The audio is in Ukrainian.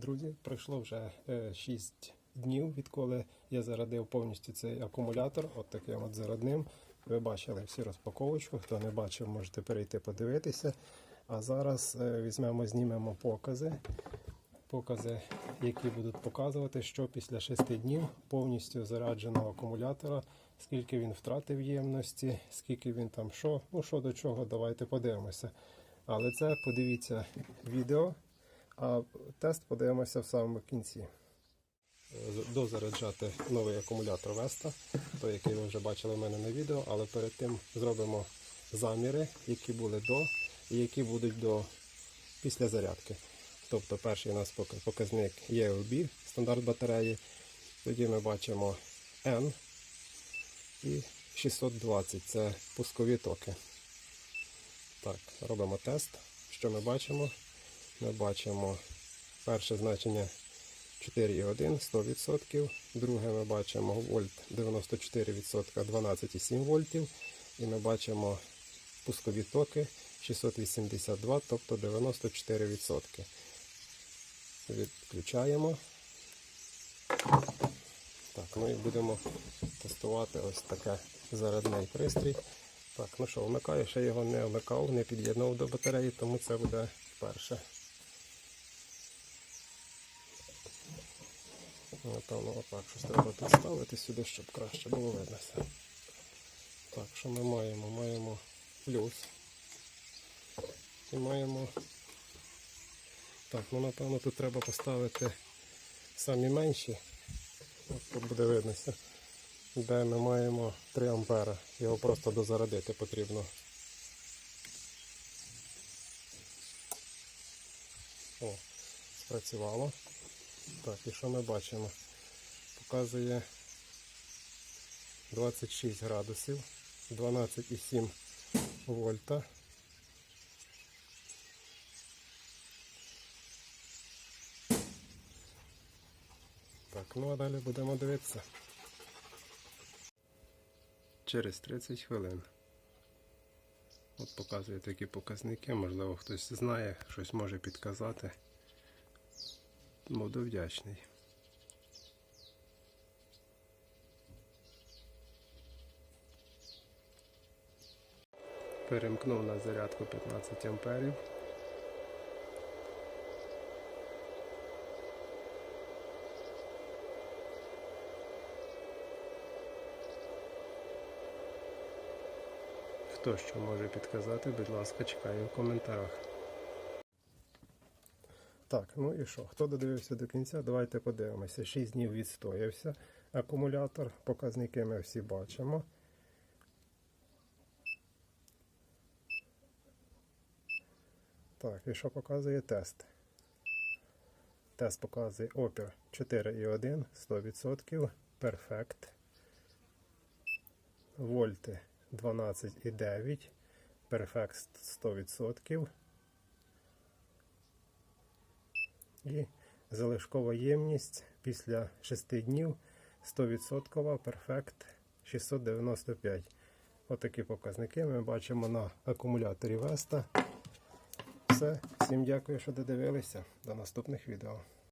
Друзі, пройшло вже 6 днів, відколи я зарядив повністю цей акумулятор. От таким от зарядним. Ви бачили всі розпаковочку. Хто не бачив, можете перейти подивитися. А зараз е, візьмемо, знімемо покази. Покази, які будуть показувати, що після 6 днів повністю зарядженого акумулятора, скільки він втратив ємності, скільки він там що, ну що до чого, давайте подивимося. Але це подивіться відео, а тест подивимося в самому кінці. Дозаряджати новий акумулятор Веста, той, який ви вже бачили в мене на відео, але перед тим зробимо заміри, які були до і які будуть до після зарядки. Тобто перший у нас показник ELB, стандарт батареї. Тоді ми бачимо N і 620 це пускові токи. Так, робимо тест. Що ми бачимо? Ми бачимо перше значення 4,1 100%. Друге ми бачимо вольт 94%, 12,7 вольтів. І ми бачимо пускові токи 682, тобто 94%. Відключаємо. Так, ну і будемо тестувати ось таке зарядний пристрій. Так, ну що, вмикаю, ще його не вмикав, не під'єднав до батареї, тому це буде вперше. Напевно, отак щось треба підставити сюди, щоб краще було видно. Так, що ми маємо? Маємо плюс. І маємо. Так, ну напевно тут треба поставити самі менші. От тут буде виднося. Де ми маємо 3 ампера. Його просто дозарядити потрібно. О, спрацювало. Так, і що ми бачимо? Показує 26 градусів, 12,7 вольта. Так, ну а далі будемо дивитися. Через 30 хвилин. От показує такі показники, можливо хтось знає, щось може підказати. Буду вдячний. Перемкнув на зарядку 15 амперів. Хто що може підказати, будь ласка, чекаю в коментарях. Так, ну і що? Хто додивився до кінця? Давайте подивимося. 6 днів відстоявся акумулятор. Показники ми всі бачимо. Так, і що показує тест? Тест показує опір 4,1, 100%, перфект. Вольти 12,9, перфект 100%. І залишкова ємність після 6 днів 100% перфект 695. Отакі показники ми бачимо на акумуляторі Веста. Все, всім дякую, що додивилися. До наступних відео.